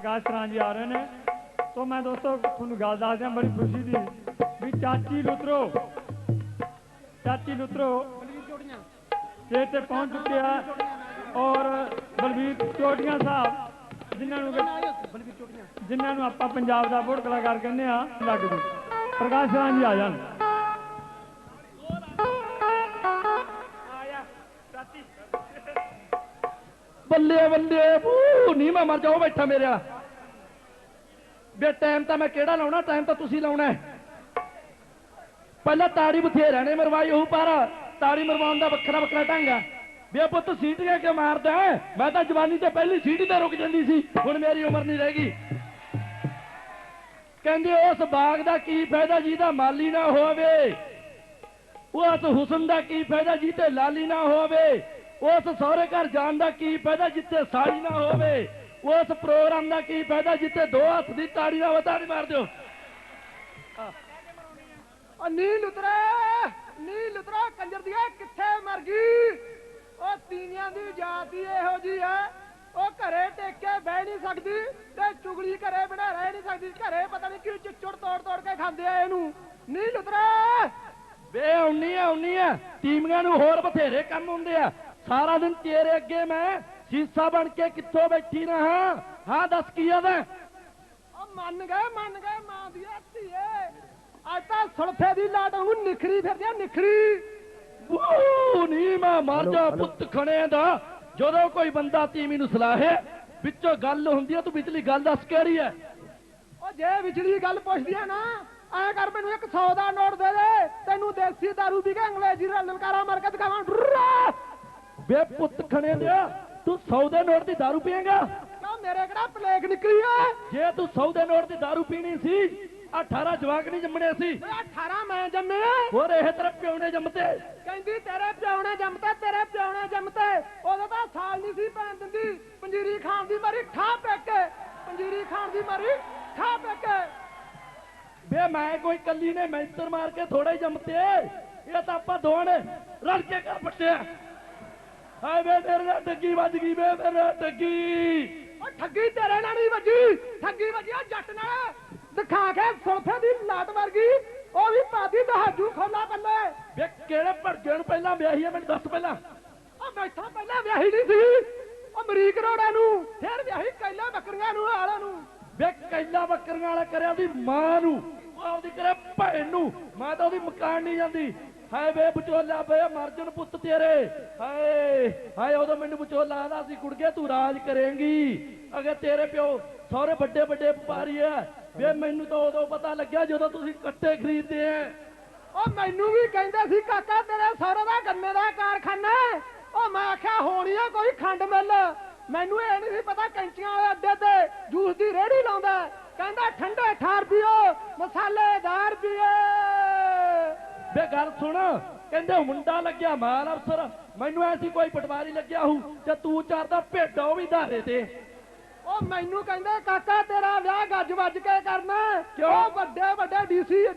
ਪ੍ਰਕਾਸ਼ ਸਰਾਂ ਜੀ ਆ ਰਹੇ ਨੇ। ਤੋਂ ਮੈਂ ਦੋਸਤੋ ਤੁਹਾਨੂੰ ਗੱਲ ਦੱਸ ਦਿਆਂ ਬੜੀ ਖੁਸ਼ੀ ਦੀ ਵੀ ਚਾਚੀ ਲੁਤਰੋ ਚਾਚੀ ਲੁਤਰੋ ਸਟੇਜ ਤੇ ਪਹੁੰਚ ਚੁੱਕੇ ਆ ਔਰ ਬਲਵੀਰ ਚੋਟੀਆਂ ਸਾਹਿਬ ਜਿਨ੍ਹਾਂ ਨੂੰ ਕਿ- ਜਿਨ੍ਹਾਂ ਨੂੰ ਆਪਾਂ ਪੰਜਾਬ ਦਾ ਬੋੜ ਕਲਾਕਾਰ ਕਹਿੰਦੇ ਆ ਲੱਗ ਜੂ। ਪ੍ਰਕਾਸ਼ ਸਰਾਂ ਜੀ ਆ ਜਾਣ। ਬੱਲੇ ਬੱਲੇ ਬੂ ਨਹੀਂ ਮੈਂ ਮਰ ਜਾਓ ਬੈਠਾ ਮੇਰਾ। ਬੇ ਟਾਈਮ ਤਾਂ ਮੈਂ ਕਿਹੜਾ ਲਾਉਣਾ? ਟਾਈਮ ਤਾਂ ਤੁਸੀਂ ਲਾਉਣਾ ਪਹਿਲਾਂ ਤਾੜੀ ਬਥੇਰਿਆਂ ਨੇ ਮਰਵਾਈ ਉਹ ਪਰ ਤਾੜੀ ਮਰਵਾਉਣ ਦਾ ਵੱਖਰਾ ਵੱਖਰਾ ਢੰਗ ਆ। ਬੇ, ਪੁੱਤ, ਸੀਟੀਆਂ ਕਿਉਂ ਮਾਰਦਾ ਮੈਂ ਤਾਂ ਜਵਾਨੀ ਤੇ ਪਹਿਲੀ ਸੀਟੀ ਤੇ ਰੁਕ ਜਾਂਦੀ ਸੀ, ਹੁਣ ਮੇਰੀ ਉਮਰ ਨਹੀਂ ਗਈ। ਕਹਿੰਦੇ, ਉਸ ਬਾਗ ਦਾ ਕੀ ਫਾਇਦਾ ਜਿਹਦਾ ਮਾਲੀ ਨਾ ਹੋਵੇ? ਉਸ ਹੁਸਨ ਦਾ ਕੀ ਫਾਇਦਾ ਜਿਹਦੇ ਲਾਲੀ ਨਾ ਹੋਵੇ? ਉਸ ਸਹੁਰੇ ਘਰ ਜਾਣ ਦਾ ਕੀ ਫਾਇਦਾ ਜਿੱਤੇ ਸਾਲੀ ਨਾ ਹੋਵੇ? ਉਸ ਪ੍ਰੋਗਰਾਮ ਦਾ ਕੀ ਫਾਇਦਾ ਜਿੱਤੇ ਦੋ ਹੱਥ ਦੀ ਤਾੜੀ ਨਾਲ ਵਤਾੜੀ ਮਾਰ ਦਿਓ? ਓ ਨੀਲ ਉਤਰੇ ਨੀਲ ਉਤਰਾ ਕੰਜਰ ਦੀਏ ਕਿੱਥੇ ਮਰ ਗਈ? ਉਹ ਤੀਵੀਆਂ ਦੀ ਜਾਤੀ ਇਹੋ ਜੀ ਹੈ। ਉਹ ਘਰੇ ਟੇਕ ਕੇ ਬਹਿ ਨਹੀਂ ਸਕਦੀ ਤੇ ਚੁਗਲੀ ਘਰੇ ਬਣਾ ਰਹਿ ਨਹੀਂ ਸਕਦੀ। ਘਰੇ ਪਤਾ ਨਹੀਂ ਕਿਉਂ ਚਿੱਚੜ ਤੋੜ ਤੋੜ ਕੇ ਖਾਂਦੇ ਆ ਇਹਨੂੰ। ਨੀਲ ਉਤਰੇ ਵੇ ਆਉਣੀ ਆ ਆਉਣੀ ਆ। ਟੀਮਾਂ ਨੂੰ ਹੋਰ ਬਥੇਰੇ ਕੰਮ ਹੁੰਦੇ ਆ। ਸਾਰਾ ਦਿਨ ਤੇਰੇ ਅੱਗੇ ਮੈਂ ਸੀਸਾ ਬਣ ਕੇ ਕਿੱਥੋਂ ਬੈਠੀ ਰਹਾ? ਹਾਂ ਦੱਸ ਕੀ ਆਦਾ ਉਹ ਮੰਨ ਗਏ ਮੰਨ ਗਏ ਮਾਂ ਦੀ ਧੀਏ ਅੱਜ ਤਾਂ ਸੁਲਫੇ ਦੀ ਲਾਟ ਨੂੰ ਨਿਖਰੀ ਫਿਰਦੀ ਆ ਨਿਖਰੀ। ਉਹ ਨਹੀਂ ਮੈਂ ਮਰ ਜਾ ਪੁੱਤ ਖਣੇ ਦਾ। ਜਦੋਂ ਕੋਈ ਬੰਦਾ ਤੀਵੀਂ ਨੂੰ ਸਲਾਹੇ ਵਿੱਚੋਂ ਗੱਲ ਹੁੰਦੀ ਆ ਤੂੰ ਵਿਚਲੀ ਗੱਲ ਦੱਸ ਕਿਹੜੀ ਹੈ ਉਹ ਜੇ ਵਿਚਲੀ ਗੱਲ ਪੁੱਛਦੀ ਆ ਨਾ ਐ ਕਰ ਮੈਨੂੰ ਇੱਕ 100 ਦਾ ਨੋਟ ਦੇ ਦੇ। ਤੈਨੂੰ ਦੇਸੀ ਦਾਰੂ ਪੀ ਕੇ ਅੰਗਰੇਜ਼ੀ ਦਾ ਲਲਕਾਰਾ ਮਾਰ ਕੇ ਦਿਖਾਵਾਂ। ਵੇ ਪੁੱਤ ਖਣੇ ਦਿਆ ਤੂੰ 100 ਦੇ ਨੋਟ ਦੀ दारू ਪੀਏਗਾ ਕਿਉਂ ਮੇਰੇ ਕਿਹੜਾ ਪਲੇਗ ਨਿਕਲੀ ਐ ਜੇ ਤੂੰ 100 ਦੇ ਨੋਟ ਦੀ दारू ਪੀਣੀ ਸੀ 18 ਜਵਾਕ ਨਹੀਂ ਜੰਮਣੇ ਸੀ ਓਏ 18 ਮੈਂ ਜੰਮੇ ਹੋਰ ਇਹ ਤਰ੍ਹਾਂ ਪਿਓ ਨੇ ਜੰਮਤੇ ਕਹਿੰਦੀ ਤੇਰੇ ਪਿਓ ਨੇ ਜੰਮਤੇ ਤੇਰੇ ਪਿਓ ਨੇ ਜੰਮਤੇ ਉਦੋਂ ਤਾਂ ਸਾਲ ਨਹੀਂ ਸੀ ਪੈਣ ਦਿੰਦੀ ਪੰਜੀਰੀ ਖਾਣ ਦੀ ਮਾਰੀ ਠਾ ਪੈਕੇ ਪੰਜੀਰੀ ਖਾਣ ਦੀ ਮਾਰੀ ਠਾ ਪੈਕੇ ਵੇ ਮੈਂ ਕੋਈ ਕੱਲੀ ਨੇ ਮੈਂਤਰ ਮਾਰ ਕੇ ਥੋੜੇ ਜੰਮਤੇ ਇਹ ਤਾਂ ਆਪਾਂ ਦੋਵਾਂ ਨੇ ਰਲ ਕੇ ਕਰ ਪੱਟਿਆ ਹਾਏ ਵੇ ਮੇਰੇ ਨਾਲ ਡੱਗੀ ਵੱਜ ਗਈ ਵੇ ਮੇਰੇ ਨਾਲ ਡੱਗੀ ਓ ਠੱਗੀ ਤੇਰੇ ਨਾਲ ਨਹੀਂ ਵੱਜੀ, ਠੱਗੀ ਵੱਜੀ ਆ ਜੱਟ ਨਾਲ। ਦਿਖਾ ਕੇ ਸੁਲਫੇ ਦੀ ਲਾਟ ਵਰਗੀ ਉਹ ਵੀ ਪਾਦੀ ਦਹਾਜੂ ਖੋਲਾ ਪੱਲੇ ਵੇ ਕਿਹੜੇ ਭੜਕੇ ਨੂੰ ਪਹਿਲਾਂ ਵਿਆਹੀ ਆ, ਮੈਨੂੰ ਦੱਸ ਪਹਿਲਾਂ। ਉਹ ਬੈਠਾ ਪਹਿਲਾਂ ਵਿਆਹੀ ਨਹੀਂ ਸੀ। ਉਹ ਅਮਰੀਕ ਰੋੜਾ ਨੂੰ, ਫਿਰ ਵਿਆਹੀ ਕੈਲਾ ਬੱਕਰੀਆਂ ਨੂੰ ਹਾਲਾਂ ਨੂੰ। ਵੇ ਕੈਲਾ ਬੱਕਰੀਆਂ ਵਾਲਾ ਕਰਿਆ ਉਹਦੀ ਮਾਂ ਨੂੰ, ਉਹ ਉਹਦੀ ਭੈਣ ਨੂੰ। ਮਾਂ ਤਾਂ ਉਹਦੀ ਮਕਾਨ ਨਹੀਂ ਜਾਂਦੀ। ਹਾਏ ਵੇ ਵਿਚੋਲਾ ਬੇ ਮਰਜਨ ਪੁੱਤ ਤੇਰੇ। ਹਾਏ ਹਾਏ ਉਦੋਂ ਮੈਨੂੰ ਵਿਚੋਲਾ ਆਦਾ ਸੀ ਕੁੜਗੇ ਤੂੰ ਰਾਜ ਕਰੇਂਗੀ। ਅਗੇ ਤੇਰੇ ਪਿਓ ਸਾਰੇ ਵੱਡੇ ਵੱਡੇ ਵਪਾਰੀ ਆ ਵੇ ਮੈਨੂੰ ਤਾਂ ਉਦੋਂ ਪਤਾ ਲੱਗਿਆ ਜਦੋਂ ਤੁਸੀਂ ਕੱਟੇ ਖਰੀਦਦੇ ਆ ਉਹ ਮੈਨੂੰ ਵੀ ਕਹਿੰਦੇ ਸੀ, ਕਾਕਾ, ਤੇਰੇ ਸਹੁਰੇ ਦਾ ਗੰਨੇ ਦਾ ਕਾਰਖਾਨਾ ਉਹ ਮੈਂ ਆਖਿਆ, ਹੋਣੀ ਆ ਕੋਈ ਖੰਡ ਮਿਲ। ਮੈਨੂੰ ਇਹ ਨਹੀਂ ਸੀ ਪਤਾ ਕੈਂਚੀਆਂ ਵਾਲੇ ਅੱਡੇ ਤੇ ਜੂਸ ਦੀ ਰੇੜੀ ਲਾਉਂਦਾ। ਕਹਿੰਦਾ, ਠੰਡੇ ਠਾਰ ਪੀਓ, ਮਸਾਲੇਦਾਰ ਪੀਓ ਵੇ ਗੱਲ ਸੁਣ ਕਹਿੰਦੇ ਮੁੰਡਾ ਲੱਗਿਆ ਮਾਲ ਅਫਸਰ ਮੈਨੂੰ ਐਸੀ ਕੋਈ ਪਟਵਾਰੀ ਲੱਗਿਆ ਹੂ ਤੇ ਤੂੰ ਚਰਦਾ ਭੇਡਾਂ ਉਹ ਵੀ ਧਾਰੇ ਤੇ ਉਹ ਮੈਨੂੰ ਕਹਿੰਦੇ ਕਾਕਾ ਤੇਰਾ ਵਿਆਹ ਗੱਜ ਵੱਜ ਕੇ ਕਰਨਾ। ਕਿਉਂ? ਵੱਡੇ ਵੱਡੇ ਡੀਸੀ